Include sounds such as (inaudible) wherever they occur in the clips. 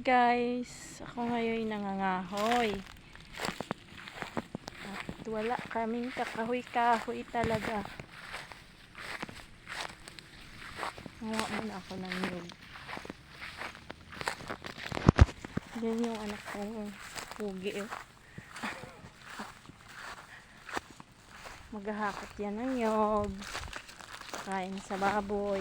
guys, ako ngayon nangangahoy. At wala kaming kakahoy-kahoy talaga. Ngawa muna ako ng nyug. Yan yung anak kong pugi eh. (laughs) Maghahakot yan ng nyog. Kain sa baboy.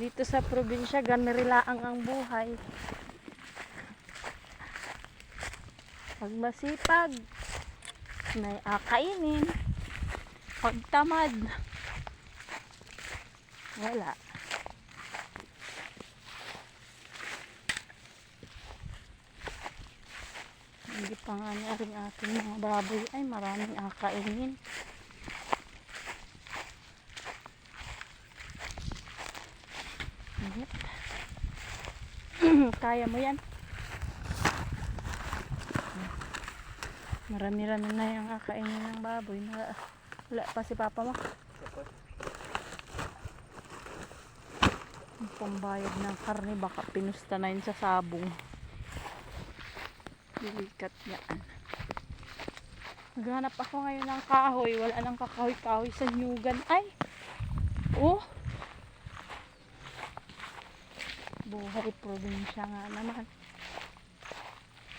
Dito sa probinsya, ganirilaang ang buhay. Pag masipag, may akainin. Pag tamad, wala. Hindi pa nga ating mga baboy ay maraming akainin. Init. (clears throat) Kaya mo yan. Marami-rami na yung kakainin ng baboy. Wala, wala pa si papa mo. Ang pambayad ng karne baka pinusta na yun sa sabong. Dilikat yan. Maghanap ako ngayon ng kahoy. Wala nang kakahoy-kahoy sa nyugan. Ay! Oh! Buhay probinsya nga naman.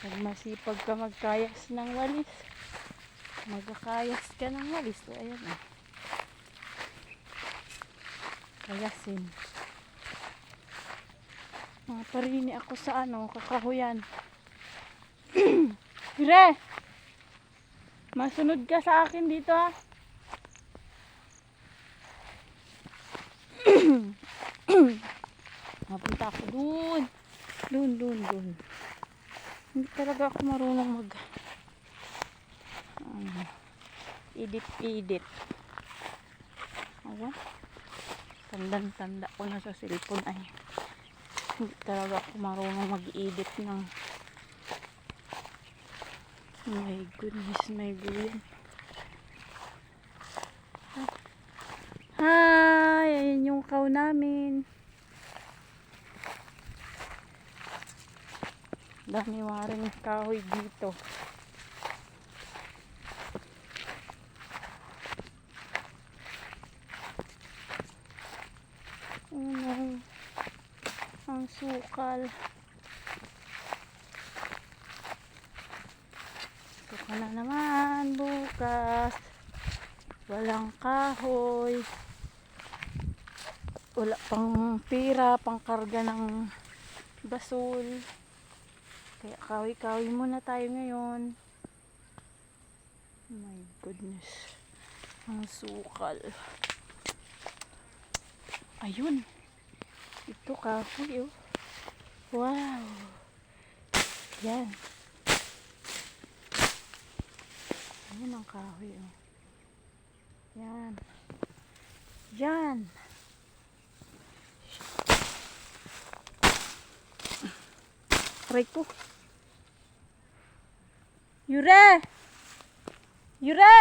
Pag masipag ka magkayas ng walis, magkakayas ka ng walis. So, ayan ah. Kayasin. Mga parini ako sa ano, kakahuyan. (clears throat) Hire! Masunod ka sa akin dito ah. (clears throat) Mapunta ako dun. Dun, dun, dun. Hindi talaga ako marunong mag ano, edit, edit. Ayan. Tandang-tanda ko na sa cellphone ay hindi talaga ako marunong mag-edit ng my goodness, my goodness. Hi! Ayan yung cow namin. Dami waring kahoy dito. Ano? Ang sukal. Sukal na naman bukas. Walang kahoy. Wala pang pira, pang karga ng basol. Kaya kawi-kawi muna tayo ngayon. My goodness. Ang sukal. Ayun. Ito kahoy oh. Wow. Yan. Ayan ang kahoy oh. Yan. Yan. Aray ko. Yure! Yure!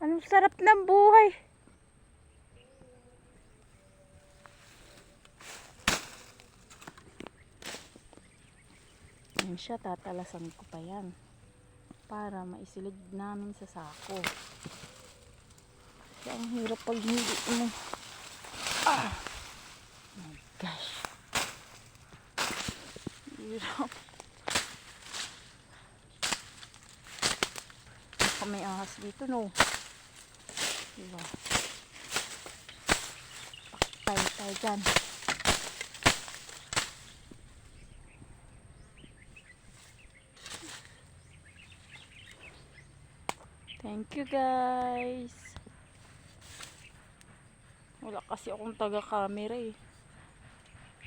Anong sarap ng buhay. Yan siya, tatalasan ko pa yan. Para maisilid namin sa sako. Kasi ang hirap pag hindi mo. Ah! my gosh. Hirap. Baka may ahas dito, no? Diba? Pakpay tayo dyan. Thank you guys. Wala kasi akong taga-camera eh.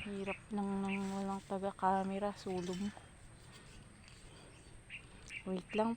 Hirap nang nang walang taga-camera, sulong. Wait lang.